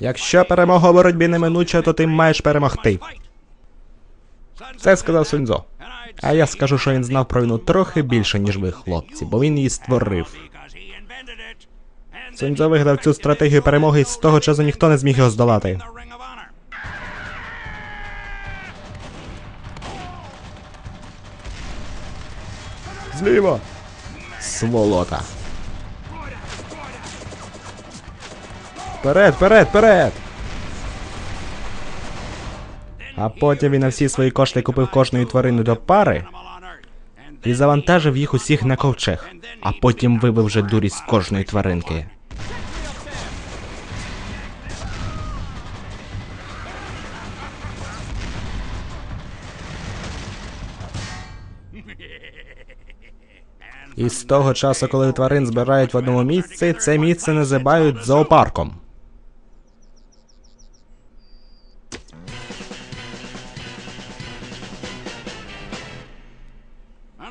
Якщо перемога у боротьбі неминуча, то ти маєш перемогти. Це сказав Суньцзо. А я скажу, що він знав про війну трохи більше, ніж ви, хлопці, бо він її створив. Суньцзо вигадав цю стратегію перемоги, і з того часу ніхто не зміг його здолати. Зліва! Сволота. Вперед, вперед, вперед! А потім він на всі свої кошти купив кожної тварини до пари і завантажив їх усіх на ковчег, а потім вибив вже дурість кожної тваринки. І з того часу, коли тварин збирають в одному місці, це місце називають зоопарком.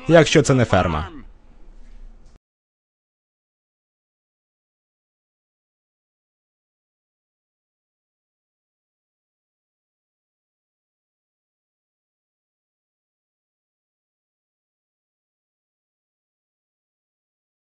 Якщо це не ферма.